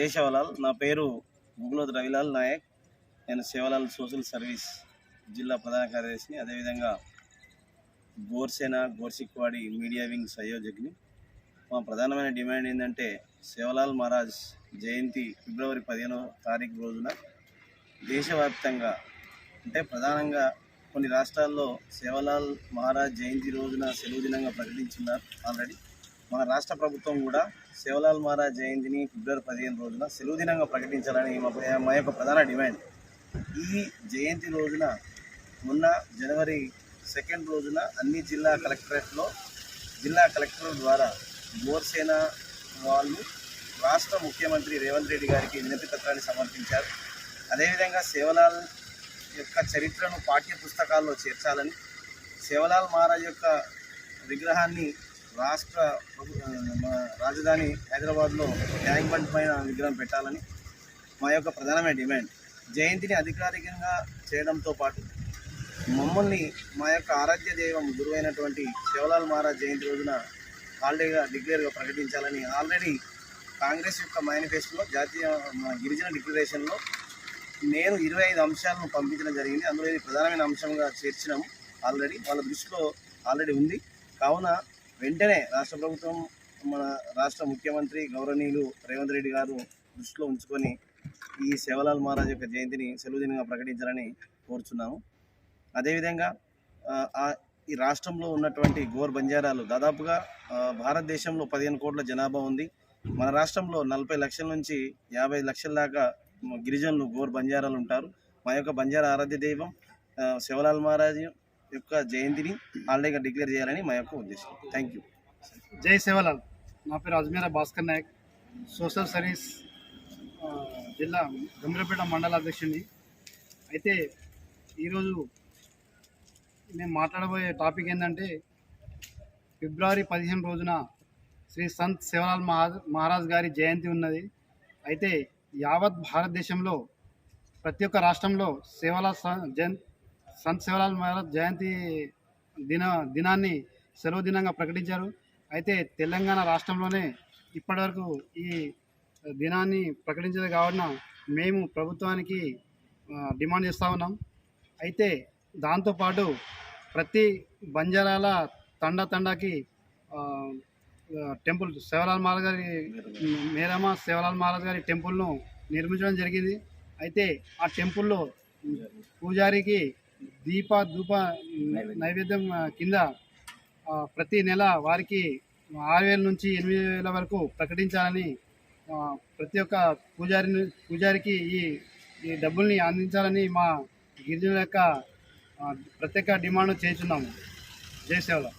జై శివలాల్. నా పేరు గుగులోద్ రవిలాల్ నాయక్. నేను శివలాల్ సోషల్ సర్వీస్ జిల్లా ప్రధాన కార్యదర్శిని. అదేవిధంగా గోర్సేన గోర్సిక్వాడి మీడియా వింగ్ సయోజగ్ని మా ప్రధానమైన డిమాండ్ ఏంటంటే శివలాల్ మహారాజ్ జయంతి ఫిబ్రవరి పదిహేనో తారీఖు రోజున దేశవ్యాప్తంగా అంటే ప్రధానంగా కొన్ని రాష్ట్రాల్లో శివలాల్ మహారాజ్ జయంతి రోజున సెలవు దినంగా ప్రకటించున్నారు ఆల్రెడీ. మన రాష్ట్ర ప్రభుత్వం కూడా శివలాల్ మహారాజ్ జయంతిని ఫిబ్రవరి పదిహేను రోజున సెలవు దినంగా ప్రకటించాలని మా మా యొక్క ప్రధాన డిమాండ్. ఈ జయంతి రోజున మొన్న జనవరి సెకండ్ రోజున అన్ని జిల్లా కలెక్టరేట్లో జిల్లా కలెక్టర్ ద్వారా గోర్సేన వాళ్ళు రాష్ట్ర ముఖ్యమంత్రి రేవంత్ రెడ్డి గారికి వినతి పత్రాన్ని సమర్పించారు. అదేవిధంగా సేవలాల్ యొక్క చరిత్రను పాఠ్య పుస్తకాల్లో చేర్చాలని సేవలాల్ మహారాజ్ యొక్క విగ్రహాన్ని రాష్ట్ర రాజధాని హైదరాబాద్లో ట్యాంక్ బండ్ పైన విగ్రహం పెట్టాలని మా యొక్క ప్రధానమైన డిమాండ్. జయంతిని అధికారికంగా చేయడంతో పాటు మమ్మల్ని మా యొక్క ఆరాధ్య దైవం గురువైనటువంటి శివలాల్ మహారాజ్ జయంతి రోజున హాలిడేగా డిక్లేర్గా ప్రకటించాలని ఆల్రెడీ కాంగ్రెస్ యొక్క మేనిఫెస్టోలో జాతీయ మా గిరిజన డిక్లరేషన్లో నేను ఇరవై ఐదు అంశాలను పంపించడం జరిగింది. అందులో ఇది ప్రధానమైన అంశంగా చేర్చినాము. ఆల్రెడీ వాళ్ళ దృష్టిలో ఆల్రెడీ ఉంది. కావున వెంటనే రాష్ట్ర ప్రభుత్వం మన రాష్ట్ర ముఖ్యమంత్రి గౌరవనీయులు రేవంత్ రెడ్డి గారు దృష్టిలో ఉంచుకొని ఈ సేవలాల్ మహారాజ్ యొక్క జయంతిని సెలవు దినంగా ప్రకటించాలని కోరుచున్నాము. అదేవిధంగా ఆ, ఈ రాష్ట్రంలో ఉన్నటువంటి గోర్ బంజారాలు దాదాపుగా భారతదేశంలో పదిహేను కోట్ల జనాభా ఉంది. మన రాష్ట్రంలో నలభై లక్షల నుంచి యాభై లక్షల దాకా గిరిజనులు గోర్ బంజారాలు ఉంటారు. మా యొక్క బంజారా ఆరాధ్య దైవం శివలాల్ మహారాజ్ యొక్క జయంతిని హాలిడేగా డిక్లేర్ చేయాలని మా యొక్క ఉద్దేశం. థ్యాంక్ యూ జై సేవలాల్. నా పేరు అజ్మీరా భాస్కర్ నాయక్. సోషల్ సర్వీస్ జిల్లా గంభీరపేట మండల అధ్యక్షుడిని. అయితే ఈరోజు నేను మాట్లాడబోయే టాపిక్ ఏంటంటే ఫిబ్రవరి పదిహేను రోజున శ్రీ సంత్ సేవలాల్ మహారాజ్ మహారాజ్ గారి జయంతి ఉన్నది. అయితే యావత్ భారతదేశంలో ప్రతి ఒక్క రాష్ట్రంలో సేవలాల్ స- సంత్ సేవలాల్ మహారాజ్ జయంతి దిన దినాన్ని సెలవు దినంగా ప్రకటించారు. అయితే తెలంగాణ రాష్ట్రంలోనే ఇప్పటివరకు ఈ దినాన్ని ప్రకటించదు కావున మేము ప్రభుత్వానికి డిమాండ్ చేస్తూ ఉన్నాం. అయితే దాంతోపాటు ప్రతి బంజారాల తండా తండాకి టెంపుల్ శివలాల్ మహారాజ్ గారి మేరమ్మ శివలాల్ మహారాజ్ గారి టెంపుల్ను నిర్మించడం జరిగింది. అయితే ఆ టెంపుల్లో పూజారికి దీప ధూప నైవేద్యం కింద ప్రతి నెల వారికి ఆరు వేల నుంచి ఎనిమిది వేల వరకు ప్రకటించాలని ప్రతి ఒక్క పూజారిని పూజారికి ఈ ఈ డబ్బుల్ని అందించాలని మా గిరిజనుల యొక్క ప్రత్యేక డిమాండ్ చేస్తున్నాము జై సేవల